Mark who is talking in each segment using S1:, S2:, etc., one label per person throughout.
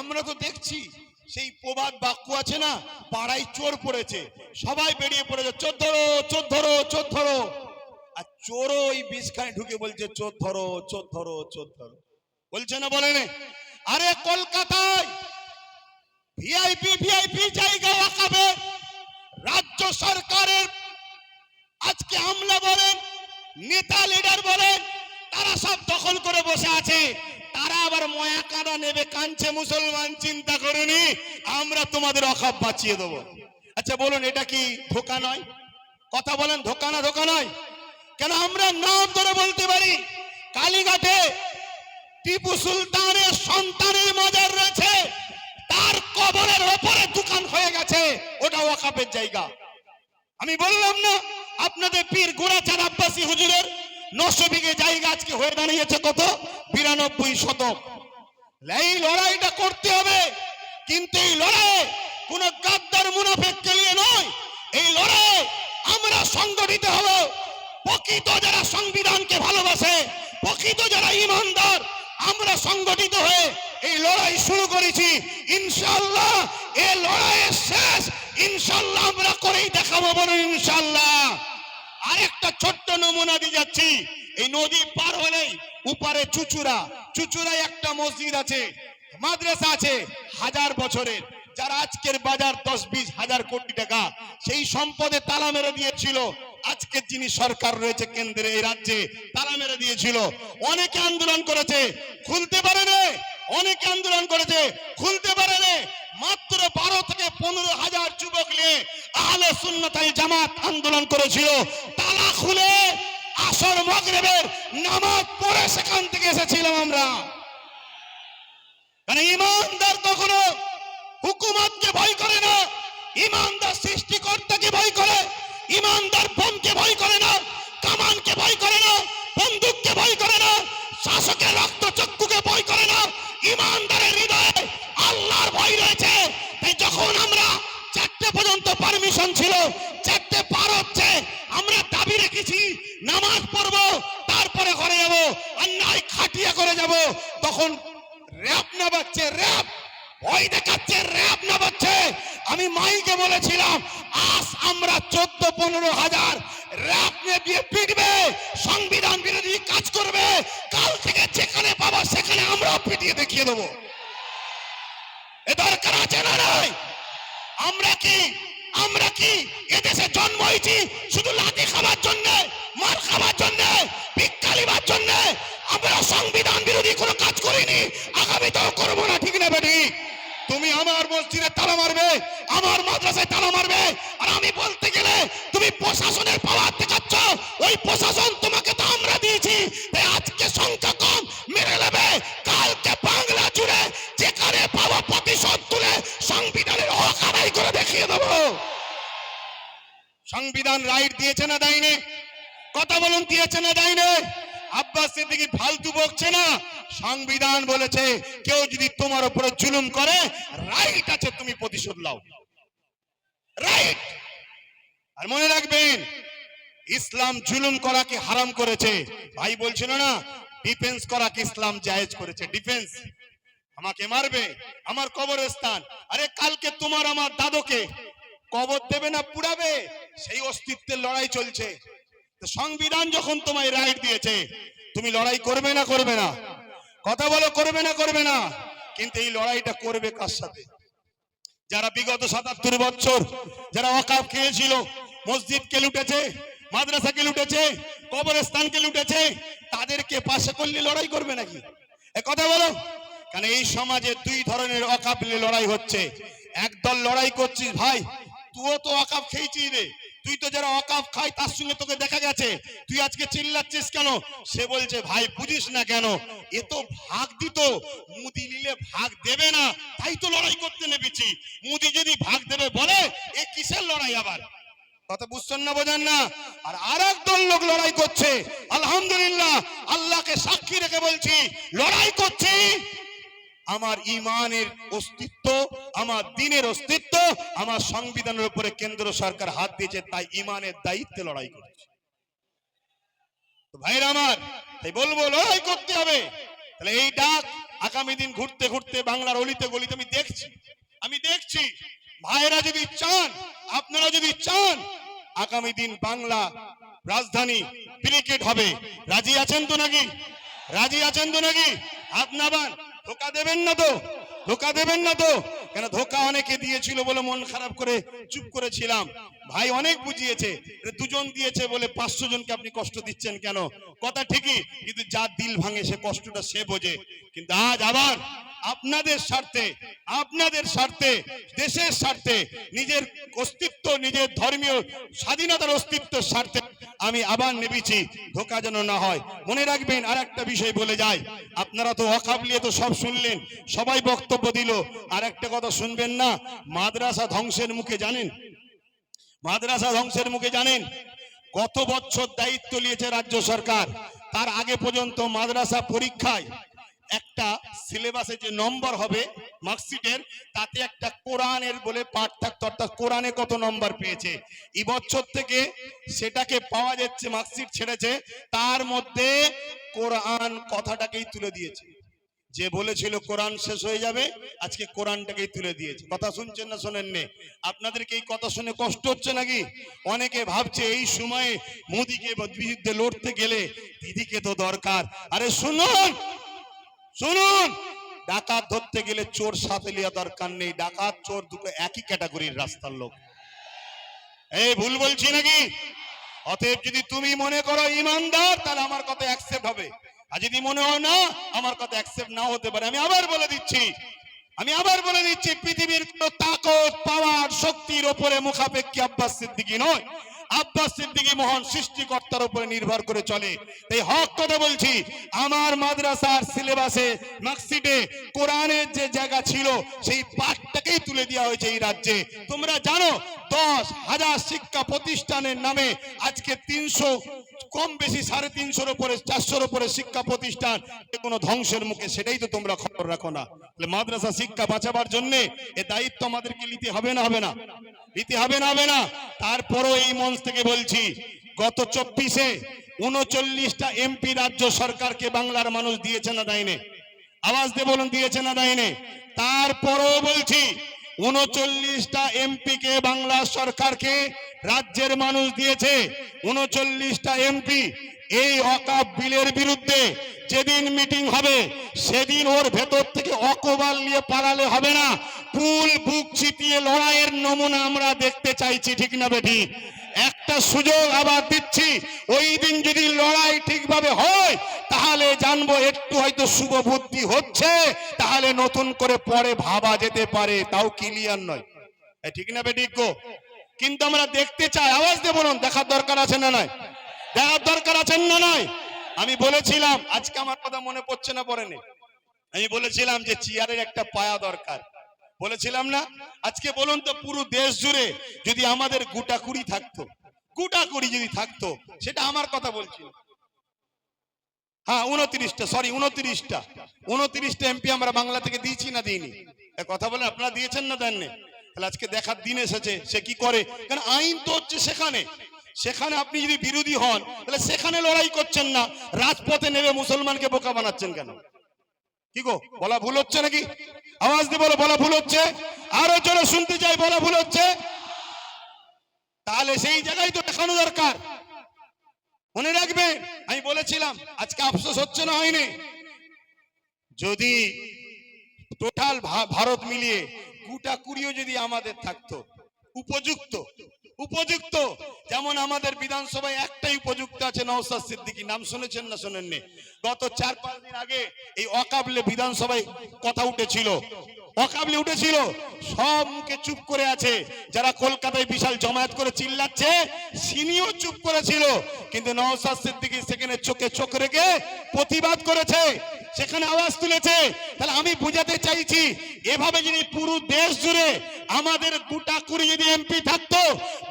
S1: আমরা তো দেখছি সেই প্রবাদ বাক্য আছে না? পাড়ায় চোর পড়েছে। সবাই বেরিয়ে পড়েছে, চোর ধরো চোর ধরো চোর ধরো। আর চোরও ওই বিষখানে ঢুকে বলছে, চোর ধরো চোর ধরো চোর ধরো। বলছে না বলেন? আরে কলকাতায় রাজ্য সরকারের আজকে আমলা বলেন, নেতা লিডার বলেন, তারা সব দখল করে বসে আছে। আবার ময়া কাদা নেবে কাঞ্চে মুসলমান, চিন্তা করুনি, আমরা তোমাদের অখাপ বাঁচিয়ে দেবো। আচ্ছা বলুন, এটা কি ধোকা নয়? কথা বলেন, ধোকা না ধোকা নয়? কেন আমরা নাম ধরে বলতে পারি? কালীঘাটে টিপু সুলতানের সন্তানের মাজার রয়েছে, তার কবরের ওপরে দোকান হয়ে গেছে, ওটা ওয়াকাপের জায়গা। আমি বললাম না, আপনাদের পীর গোড়াচার আব্বাসী হুজুরের নশো বিঘে জায়গা আজকে হয়ে দাঁড়িয়েছে কত? বিরানব্বই শতক। এই লড়াইটা করতে হবে। কিন্তু এই লড়াইয়ে কোন গাদ্দার মুনাফেককে নিয়ে নয়। এই লড়াইয়ে আমরা সংগঠিত হব। প্রকৃত যারা সংবিধানকে ভালোবাসে, প্রকৃত যারা ইমানদার, আমরা সংগঠিত হয়ে এই লড়াই শুরু করেছি। ইনশাল্লাহ এই লড়াইয়ের শেষ। ইনশাল্লাহ আমরা করেই দেখাবো বলুন ইনশাল্লাহ আরেকটা ছোট্ট নমুনা দিয়ে যাচ্ছি। এই নদী পার হলেই উপারে চুচুড়া। চুচুড়ায় একটা মসজিদ আছে, মাদ্রাসা আছে, হাজার বছরের। যারা আজকের বাজার দশ বিশ হাজার কোটি টাকা। সেই সম্পদে তালা মেরে দিয়েছিল। আজকের যিনি সরকার রয়েছে কেন্দ্রে, এই রাজ্যে তালা মেরে দিয়েছিল। অনেকে আন্দোলন করেছে, খুলতে পারে অনেকে আন্দোলন করেছে, খুলতে পারে মাত্র বারো থেকে পনেরো হাজার যুবক নিয়ে আহলে সুন্নতাই জামাত আন্দোলন করেছিল। তালা খুলে আসর মগরেবের নামাজ পড়ে সেখান থেকে এসেছিলাম আমরা। কারণ ইমানদার কখনো হুকুমতকে ভয় করে না, ইমানদার সৃষ্টিকর্তাকে ভয় করে, ইমানদার বোনকে ভয় করে না, কামানকে ভয় করে না, বন্দুককে ভয় করে না, শাসকের রক্ত চক্ষুকে ভয় করে না, ইমানদারের হৃদয়ে ভয় রয়েছে। তাই যখন আমরা চারটে পর্যন্ত পারমিশন ছিল, চারটে পার হচ্ছে, আমরা দাবি রেখেছি, নামাজ পড়ব, তারপরে ঘরে যাব আর নাই খাটিয়া করে যাব। তখন র্যাব না বাচ্চে র্যাপ ভয় দেখাচ্ছে র্যাব না বাচ্চে আমি মাইকে বলেছিলাম, আজ আমরা চোদ্দ, পনেরো হাজার র্যাপ নিয়ে পিটবে, সংবিধান বিরোধী কাজ করবে। কাল থেকে যেখানে পাবা, সেখানে আমরা পিটিয়ে দেখিয়ে দেবো। এ দরকার আছে না নাই? আমরা কি? আমরা কি এদেশে জন্ম হয়েছি শুধু লাঠি খাবার জন্য, মার খাবার জন্য ভিক্ষালিবার জন্য? আমরা সংবিধান বিরোধী কোনো কাজ করিনি, আগামীতেও করব না, ঠিক না বেটি? তুমি আমার মসজিদে তালা মারবে, আমার মাদ্রাসায় তালা মারবে, আর আমি বলতে গেলে তুমি প্রশাসনের পাওয়ার দেখাচ্ছ, ওই প্রশাসন তোমাকে তো আমরা দিয়েছি, তাই আজকে সংখ্যা কম মেরে নেবে দেখিয়ে দেবো। সংবিধান রাইট দিয়েছে না দেয়নি? কথা বলুন, দিয়েছে না দেয়নি? আব্বাস সিদ্দিকী ফালতু বকছে না? সংবিধান বলেছে, কেউ যদি তোমার উপরে জুলুম করে, রাইট আছে, তুমি প্রতিশোধ লাও রাইট। আর মনে রাখবেন, ইসলাম জুলুম করাকে হারাম করেছে। ভাই বলছিল না, ডিফেন্স করাকে ইসলাম জায়েজ করেছে। ডিফেন্স। আমাকে মারবে, আমার কবরস্থান আরে কালকে তোমার আমার দাদুকে কবর দেবে না পুড়াবে, সেই অস্তিত্বের লড়াই চলছে। সংবিধান যখন তোমায় রাইট দিয়েছে, তুমি লড়াই করবে না করবে না। কথা বলো, করবে না করবে না। কিন্তু এই লড়াইটা করবে কার সাথে? যারা বিগত সাতাত্তর বছর যারা অকাপ খেয়েছিল, মসজিদকে লুটেছে, মাদ্রাসাকে লুটেছে, কবরস্থানকে লুটেছে, তাদেরকে পাশে করলে লড়াই করবে নাকি? কথা বলো। কারণ এই সমাজে দুই ধরনের অকাপলে লড়াই হচ্ছে। একদল লড়াই করছিস, ভাই, তুইও তো অকাপ খেয়েছি রে। তুই তো যারা অকাপ খাই তার সঙ্গে তোকে দেখা গেছে। তুই আজকে চিল্লাচ্ছিস কেন? সে বলছে, ভাই, বুঝিস না কেন? এ তো ভাগ দিত। মুদি নিলে ভাগ দেবে না। তাই তো লড়াই করতে নেমেছি। মুদি যদি ভাগ দেবে, বলে, এ কিসের লড়াই আবার? কথা বুঝছেন না, বোঝেন না? আর আর একদল লোক লড়াই করছে। আলহামদুলিল্লাহ, আল্লাহকে সাক্ষী রেখে বলছি, লড়াই করছি আমার ইমানের অস্তিত্ব, আমার দিনের অস্তিত্ব, আমার সংবিধানের উপরে কেন্দ্র সরকার হাত দিয়েছে, তাই ইমানের দায়িত্বে লড়াই করছে। ভাইরা আমার, তাই বলব, লড়াই করতে হবে। তাহলে এই ডাক আগামী দিন ঘুরতে ঘুরতে বাংলার অলিতে গলিতে আমি দেখছি। আমি দেখছি, ভাইয়েরা যদি চান, আপনারা যদি চান, আগামী দিন বাংলা রাজধানী ক্রিকেট হবে। রাজি আছেন তো নাকি? রাজি আছেন তো নাকি? হাত ধোকা দেবেন না তো? ধোকা দেবেন না তো? কেন ধোকা অনেকে দিয়েছিল বলে মন খারাপ করে চুপ করেছিলাম। ভাই অনেক বুঝিয়েছে দুজন দিয়েছে বলে পাঁচশো জনকে আপনি কষ্ট দিচ্ছেন কেন? কথা ঠিকই, কিন্তু যার দিল ভাঙে সে কষ্টটা সে বোঝে। কিন্তু আজ আবার আপনাদের স্বার্থে আপনাদের স্বার্থে, দেশের স্বার্থে, নিজের অস্তিত্ব, নিজের ধর্মীয় স্বাধীনতার অস্তিত্বের স্বার্থে আমি আবার নেবেছি ধোকা যেন না হয়। মনে রাখবেন আর একটা বিষয় বলে যায় আপনারা তো অকাবলিয়ে তো সব শুনলেন, সবাই বক্তব্য দিল। আর একটা কথা শুনবেন না, মাদ্রাসা ধ্বংসের মুখে জানেন? মাদ্রাসা ধ্বংসের মুখে জানেন? গত বছর দায়িত্ব নিয়েছে রাজ্য সরকার। তার আগে পর্যন্ত মাদ্রাসা পরীক্ষায় একটা সিলেবাসে যে নম্বর হবে মার্কশিটের তাতে একটা কোরআনের বলে পাঠ থাকতো, অর্থাৎ কোরআনে কত নম্বর পেয়েছে। এই বছর থেকে সেটাকে পাওয়া যাচ্ছে মার্কশিট ছেড়েছে, তার মধ্যে কোরআন কথাটাকেই তুলে দিয়েছে। যে বলেছিল কোরআন শেষ হয়ে যাবে, আজকে কোরআনটাকেই তুলে দিয়েছে। কথা শুনছেন না শোনেন নে আপনাদেরকে এই কথা শুনে কষ্ট হচ্ছে নাকি? অনেকে ভাবছে এই সময়ে মোদিকে বিরুদ্ধে লড়তে গেলে দিদিকে তো দরকার। আরে শুনুন! শুনুন, ডাকাত ধরতে গেলে চোর সাথে লিয়া দরকার নেই। ডাকাত, চোর দুটো একই ক্যাটাগরির রাস্তার লোক। এই ভুল বলছি নাকি? অতএব যদি তুমি মনে করো ইমানদার, তাহলে আমার কথা অ্যাকসেপ্ট হবে। আর যদি মনে হয় না, আমার কথা অ্যাকসেপ্ট না হতে পারে। আমি আবার বলে দিচ্ছি, আমি আবার বলে দিচ্ছি, পৃথিবীর কোন তাকত, পাওয়ার শক্তির ওপরে মুখাপেক্ষী আব্বাস সিদ্দিকী নয়। আব্বাস সিদ্দিকি মহান সৃষ্টিকর্তার উপরে নির্ভর করে চলে। তাই হক কথা বলছি, আমার মাদ্রাসার সিলেবাসে মার্কশিটে কোরআনের যে জায়গা ছিল, সেই পাঠটাকেই তুলে দেওয়া হয়েছে এই রাজ্যে। তোমরা জানো দশ হাজার শিক্ষা প্রতিষ্ঠানের নামে আজকে তিনশো কম বেশি সাড়ে তিনশোর উপরে, চারশোর উপরে শিক্ষা প্রতিষ্ঠান কোনো ধ্বংসের মুখে, সেটাই তো তোমরা খবর রাখো না। মাদ্রাসা শিক্ষা বাঁচাবার জন্য এ দায়িত্ব আমাদেরকে নিতে হবে না হবে না? নিতে হবে না হবে না? তারপরও এই মঞ্চ থেকে বলছি, গত চব্বিশে উনচল্লিশটা এমপি রাজ্য সরকারকে বাংলার মানুষ দিয়েছে না দেয়নি? আওয়াজ দিয়ে বলুন, দিয়েছে না দেয়নি? তারপরও বলছি উনচল্লিশটা এমপি কে বাংলা সরকারকে রাজ্যের মানুষ দিয়েছে। উনচল্লিশটা এমপি এই অকাপ বিলের বিরুদ্ধে যেদিন মিটিং হবে, সেদিন ওর ভেতর থেকে অকবাল নিয়ে পালালে হবে না। ফুল বুক ছিটিয়ে লড়াইয়ের নমুনা আমরা দেখতে চাইছি, ঠিক না বেঠি? একটা সুযোগ আবার দিচ্ছি। ওই দিন যদি লড়াই ঠিকভাবে হয়, তাহলে জানব একটু হয়তো শুভ বুদ্ধি হচ্ছে, তাহলে নতুন করে পরে ভাবা যেতে পারে, তাও ক্লিয়ার নয়। ঠিক না গো? কিন্তু আমরা দেখতে চাই, আওয়াজ দিয়ে বলুন, দেখার দরকার আছে না নয় দেখার দরকার আছেন না নয় আমি বলেছিলাম, আজকে আমার কথা মনে পড়ছে না পড়েনি। আমি বলেছিলাম যে চেয়ারের একটা পায়া দরকার। বলেছিলাম না? আজকে বলুন তো পুরো দেশ জুড়ে যদি আমাদের গোটা কুড়ি থাকতো গোটা কুড়ি যদি থাকতো, সেটা আমার কথা বলছি হ্যাঁ উনত্রিশটা সরি উনত্রিশটা। উনত্রিশটা এমপি আমরা বাংলা থেকে দিয়েছি না দিইনি? কথা বলে আপনারা দিয়েছেন না দেননি তাহলে আজকে দেখার দিন এসেছে, সে কি করে? কারণ আইন তো হচ্ছে সেখানে। সেখানে আপনি যদি বিরোধী হন, তাহলে সেখানে লড়াই করছেন না, রাজপথে নেমে মুসলমানকে বোকা বানাচ্ছেন কেন? কি গো, বলা ভুল হচ্ছে নাকি? আওয়াজ দিয়ে বলো, বলা ভুল হচ্ছে? আরও জোরে শুনতে চাই, বলা ভুল হচ্ছে? তাহলে সেই জায়গায় তো দেখানো দরকার। মনে রাখবে, আমি বলেছিলাম, আজকে আফসোস হচ্ছে না হয়নি। যদি টোটাল ভারত মিলিয়ে গোটা কুড়িও যদি আমাদের থাকতো, উপযুক্ত উপযুক্ত। যেমন আমাদের বিধানসভায় একটাই উপযুক্ত আছে নওসাদ সিদ্দিকী। নাম শুনেছেন না শোনেননি? গত চার পাঁচ দিন আগে এই অকাবলে বিধানসভায় কথা উঠেছিল। অকাবলে উঠেছিল। সব মুখে চুপ করে আছে। যারা কলকাতায় বিশাল জমায়েত করে চিল্লাচ্ছে সিনিও চুপ করেছিল। কিন্তু নওসাদ সিদ্দিকী সেখানে চোখে চোখ রেখে প্রতিবাদ করেছে, সেখানে আওয়াজ তুলেছে। তাহলে আমি বুঝাতে চাইছি, এভাবে যদি পুরো দেশ জুড়ে আমাদের গোটা কুড়ি যদি এমপি থাকতো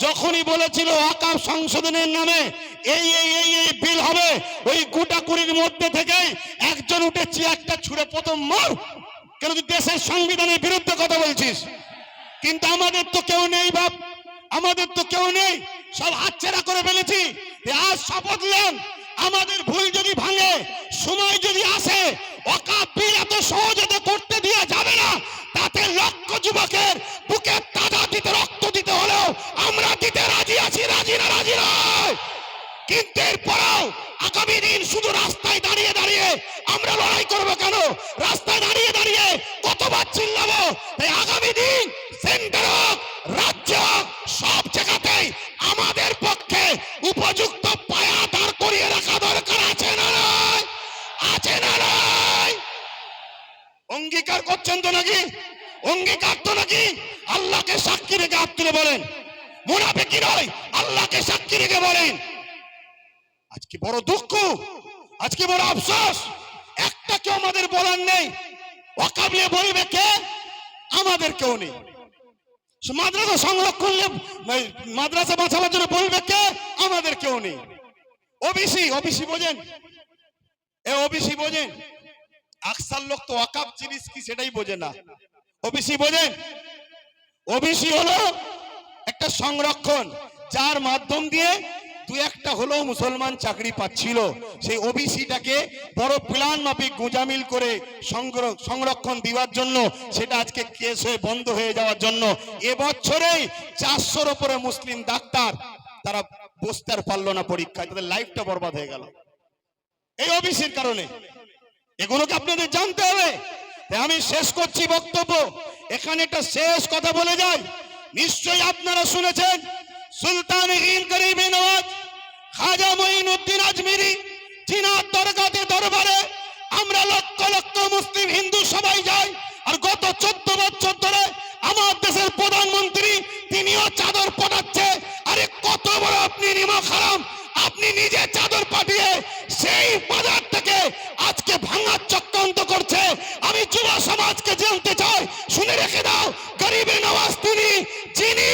S1: যখনই বলেছিল আকাশ সংশোধনের নামে, এই এই এই এই বিল হবে, ওই গোটা কুড়ির মধ্যে থেকেই একজন উঠেছি একটা ছুড়ে প্রথম মার। কেন তুই দেশের সংবিধানের বিরুদ্ধে কথা বলছিস? কিন্তু আমাদের তো কেউ নেই বাপ, আমাদের তো কেউ নেই। সব হাতছেড়া করে ফেলেছি আজ শপথ নেন। আমাদের ভুল যদি ভাঙে, সময় যদি আসে,
S2: ওয়াকাফ বিল এত সহজে তো করতে দেওয়া যাবে না। তাতে লক্ষ যুবকের বুকে তাজা দিতে, রক্ত দিতে হলেও আমরা দিতে রাজি আছি, রাজি না, রাজি নয়। কিন্তু এরপরেও আগামী দিন শুধু রাস্তায় দাঁড়িয়ে দাঁড়িয়ে আমরা লড়াই করব কেন? রাস্তায় দাঁড়িয়ে দাঁড়িয়ে কতবার চিল্লাবো? তাই আগামী দিন সেন্টার হোক, রাজ্য হোক, সব জায়গাতেই আমাদের পক্ষে উপযুক্ত পায়া দাঁড় করিয়ে রাখা দরকার আছে না নয়? আছে না নয়? অঙ্গীকার করছেন তো নাকি? অঙ্গীকার তো নাকি? আল্লাহকে সাক্ষী রেখে হাত তুলে বলেন। মুনাফিকি নয়, আল্লাহকে সাক্ষী রেখে বলেন। আজকে বড় দুঃখ? আজকে বড় আফসোস? একটা কেউ আমাদের বলার নেই। অকাবলে বলবে কে? আমাদের কেউ নেই। মাদ্রাসা সংরক্ষণ মানে মাদ্রাসা বাঁচাবার জন্য বলবে কে? আমাদের কেউ নেই। ওবিসি ওবিসি বোঝেন। এ ওবিসি বোঝেন। আকসার লোক তো ওয়াকাব জিনিস কি সেটাই বোঝে না। ওবিসি বোঝেন? ওবিসি হলো একটা সংরক্ষণ, যার মাধ্যম দিয়ে দু একটা হলেও মুসলমান চাকরি পাচ্ছিল। সেই ওবিসিটাকে বড় প্ল্যান মাফিক গোজামিল করে সংরক্ষণ দেওয়ার জন্য, সেটা আজকে কেস হয়ে বন্ধ হয়ে যাওয়ার জন্য। এবছরেই চারশোর উপরে মুসলিম ডাক্তার তারা বসতে আর পারল না পরীক্ষায়, তাদের লাইফটা বরবাদ হয়ে গেল। এই ওবিসির কারণে। এগুলোকে আপনাদের জানতে হবে? আমি শেষ করছি বক্তব্য। এখানে একটা শেষ কথা বলে যাই। নিশ্চয়ই আপনারা শুনেছেন, সুলতান আমরা লক্ষ লক্ষ মুসলিম হিন্দু সবাই যাই, আর গত চোদ্দ বছর ধরে আমার দেশের প্রধানমন্ত্রী, তিনিও চাদর পটাচ্ছে আরে কত বড় আপনি নিমা খারাম, আপনি নিজে চাদর পাঠিয়ে সেই বাজার আজকে ভাঙার চক্রান্ত করছে। আমি যুব সমাজকে জানতে চাই। শুনে রেখে দাও গরিবে নওয়াজ তিনি, যিনি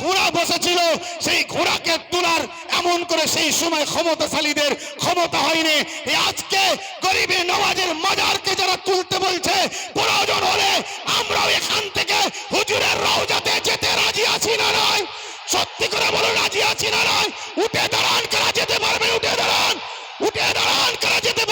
S2: ঘোড়া বসেছিল, সেই ঘোড়াকে তোলার এমন করে সেই সময় ক্ষমতাশালীদের ক্ষমতা হয়নি। আজকে গরিবে নওয়াজের মাজারকে যারা তুলতে বলছে, প্রয়োজন হলে আমরাও এখান থেকে হুজুরের রওজাতে যেতে রাজি আছি না নয়। সত্যি করে বলো, রাজি আছি না নয়?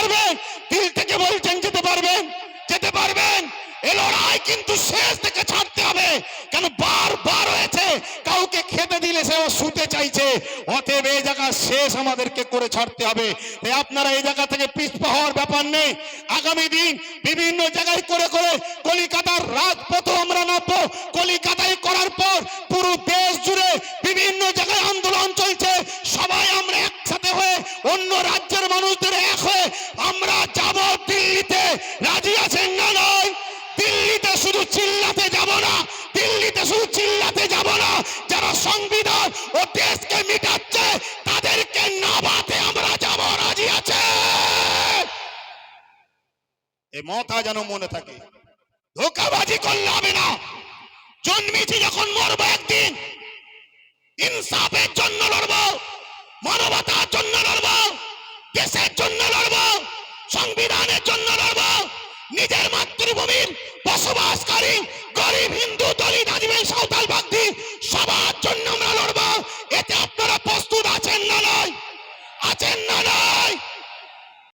S2: কারা যেতে পারবে দিল থেকে বলছেন যেতে পারবেন? যেতে পারবেন? এ লড়াই কিন্তু শেষ থেকে ছাড়তে হবে। কেন বার বার হয়েছে? কাউকে খেতে দিলে সে শুতে চাইছে। অতএব এই জায়গা শেষ আমাদেরকে করে ছাড়তে হবে। তাই আপনারা এই জায়গা থেকে পিছপা হওয়ার ব্যাপার নেই। আগামী দিন বিভিন্ন জায়গায় করে করে কলিকাতার রাজপথ আমরা নামবো। কলিকাতায় করার পর পুরো দেশ জুড়ে বিভিন্ন জায়গায় আন্দোলন চলছে। সবাই আমরা একসাথে হয়ে অন্য রাজ্যের মানুষদের এক কেন মনে থাকে? ধোকাবাজি করলে হবে না। জন্মেছি যখন মরবো একদিন। ইনসাফের জন্য লড়বো, মানবতার জন্য লড়বো, দেশের জন্য লড়বো, সংবিধানের জন্য লড়বো, নিজের মাতৃভূমির বসবাসকারী, গরিব, হিন্দু, দলিত, আদিবাসী,
S1: সাঁওতাল, বাগদি, সবার জন্য আমরা লড়বো। এতে আপনারা প্রস্তুত আছেন না নয়? আছেন না নয়?